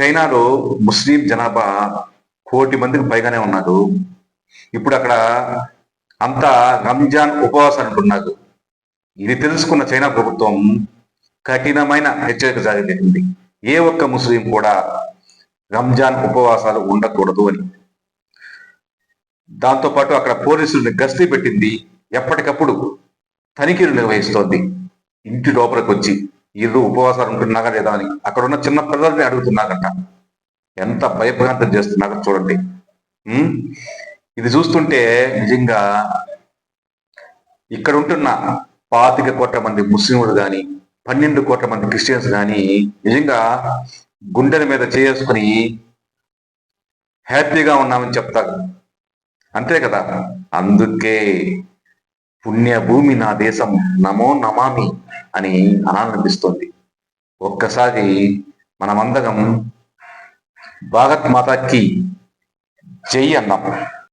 చైనాలో ముస్లిం జనాభా కోటి మందికి పైగానే ఉన్నారు ఇప్పుడు అక్కడ అంతా రంజాన్ ఉపవాసం అంటున్నారు. ఇది తెలుసుకున్న చైనా ప్రభుత్వం కఠినమైన హెచ్చరిక జారీ చేసింది. ఏ ఒక్క ముస్లిం కూడా రంజాన్ ఉపవాసాలు ఉండకూడదు అని. దాంతోపాటు అక్కడ పోలీసుల్ని గస్తీ పెట్టింది. ఎప్పటికప్పుడు తనిఖీలు నిర్వహిస్తోంది. ఇంటి లోపలికి వచ్చి ఏదో ఉపవాసాలు ఉంటున్నాగా లేదా అని. అక్కడ ఉన్న చిన్న పిల్లల్ని అడుగుతున్నాగట ఎంత భయభ్రాంతం చేస్తున్నారో చూడండి. ఇది చూస్తుంటే నిజంగా ఇక్కడ ఉంటున్న పాతిక కోట్ల మంది ముస్లింలు కానీ పన్నెండు కోట్ల మంది క్రిస్టియన్స్ కానీ నిజంగా గుండెల మీద చేసుకుని హ్యాపీగా ఉన్నామని చెప్తారు. అంతే కదా. అందుకే పుణ్యభూమి నా దేశం నమో నమామి అని అనాలనిపిస్తుంది. ఒక్కసారి మనమందరం భారత్ మాతాకి జై అన్నాం.